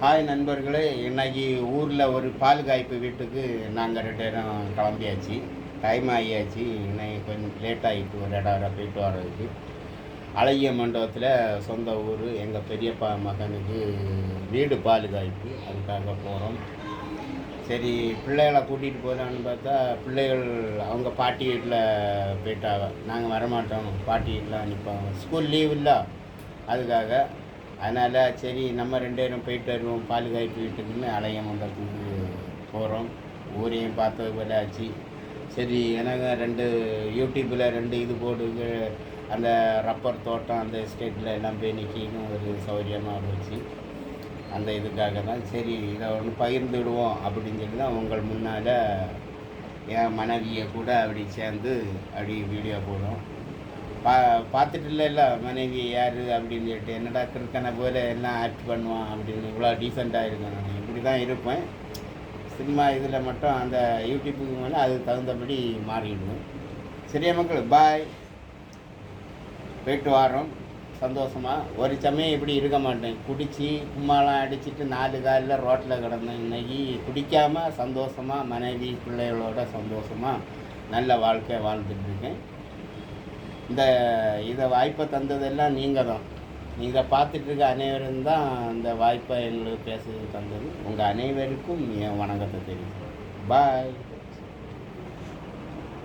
Hi நண்பர்களே இன்றைக்கி ஊரில் ஒரு பால் காய்ப்பு வீட்டுக்கு நாங்கள் ரெண்டு இடம் கிளம்பியாச்சு. டைம் ஆகியாச்சு இன்னைக்கு கொஞ்சம் லேட் ஆகிட்டு ஒரு இடம் போயிட்டு வர்றதுக்கு. அழகிய மண்டபத்தில் சொந்த ஊர் எங்கள் பெரியப்பா மகனுக்கு வீடு பால் காய்ப்பு. அதுக்காக போகிறோம் சரி பிள்ளைகளை கூட்டிகிட்டு போகலான்னு பார்த்தா பிள்ளைகள் அவங்க பாட்டி வீட்டில் போயிட்டாங்க. நாங்கள் வரமாட்டோம். பாட்டி வீட்டில் அனுப்பாங்க ஸ்கூல் லீவ் இல்லை. அதுக்காக அதனால் சரி நம்ம ரெண்டு பேரும் போயிட்டு வருவோம். பால் காய்ப்பு வீட்டுக்குன்னு அலைய மண்டபத்துக்கு போகிறோம் ஊரையும் பார்த்தது போல ஆச்சு. சரி எனக்கு ரெண்டு யூடியூப்பில் ரெண்டு இது போட்டு அந்த ரப்பர் தோட்டம் அந்த எஸ்டேட்டில் எல்லாம் போய் நிற்கின்னு ஒரு சௌகரியமாக இருந்துச்சு. அந்த இதுக்காக தான் சரி இதை ஒன்று பகிர்ந்து விடுவோம் அப்படின்னு சொல்லி தான் உங்கள் முன்னால் என் மனைவியை கூட அப்படி சேர்ந்து அப்படி வீடியோ போடும் பா பார்த்துட்டு இல்லைல்ல மனைவி யார் அப்படின்னு சொல்லிட்டு என்னடா கிருக்கனை போல எல்லாம் ஆக்ட் பண்ணுவான் அப்படின்னு இவ்வளோ டீசெண்டாக இருக்கேன் நான் இப்படி தான் இருப்பேன். சினிமா இதில் மட்டும் அந்த யூடியூப்புக்கு மேலே அதுக்கு தகுந்தபடி மாறிடுவோம் சரியா மக்கள் பாய் போயிட்டு வரோம் சந்தோஷமாக ஒரு சமயம் இப்படி இருக்க மாட்டேன். குடித்து கும்மாலாம் அடிச்சுட்டு நாலு காலில் ரோட்டில் கிடந்தேன். இன்னைக்கு குடிக்காமல் சந்தோஷமாக மனைவி பிள்ளைகளோட சந்தோஷமாக நல்ல வாழ்க்கை வாழ்ந்துட்டுருக்கேன் இந்த இதை வாய்ப்பை தந்ததெல்லாம் நீங்கள் தான் நீங்கள் பார்த்துட்ருக்க அனைவரும் தான் இந்த வாய்ப்பை எங்களுக்கு பேசுறது தந்தது. உங்கள் அனைவருக்கும் என் வணக்கத்தை தெரியும் பாய்